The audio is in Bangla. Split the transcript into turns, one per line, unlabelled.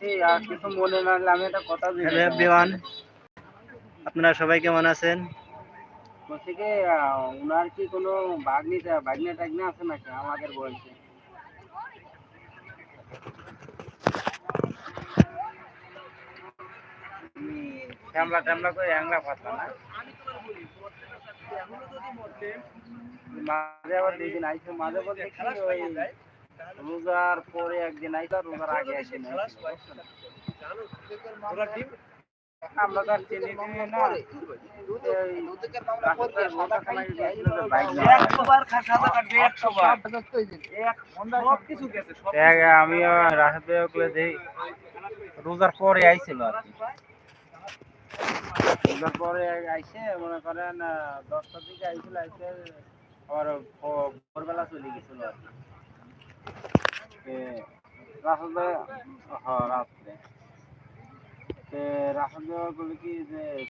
কিছু মনে না আমি একটা কথা
হ্যালো এভরিওয়ান আপনারা সবাই কেমন আছেন?
বলছি কি ওনার কি কোনো বাগনি বাগনি টাগনি আছে নাকি? আমাদের বলছে। শ্যামলা ট্যামলা করে অ্যাংলা পাতলা না? মাঝে আবার দুই দিন আইছে মাঝে বলতে কি ওই রোজার পরে একদিন আর রোজার আগে টিনি না। আমি রোজার পরে আইছিল আর কি। রোজার পরে আইসে মনে করেন দশটার দিকে আইছিল, আইসে আবার ভোরবেলা চলে গেছিল আর কি। তে রাশেদ হ রাত্রে। তে ভাই বলে কি যে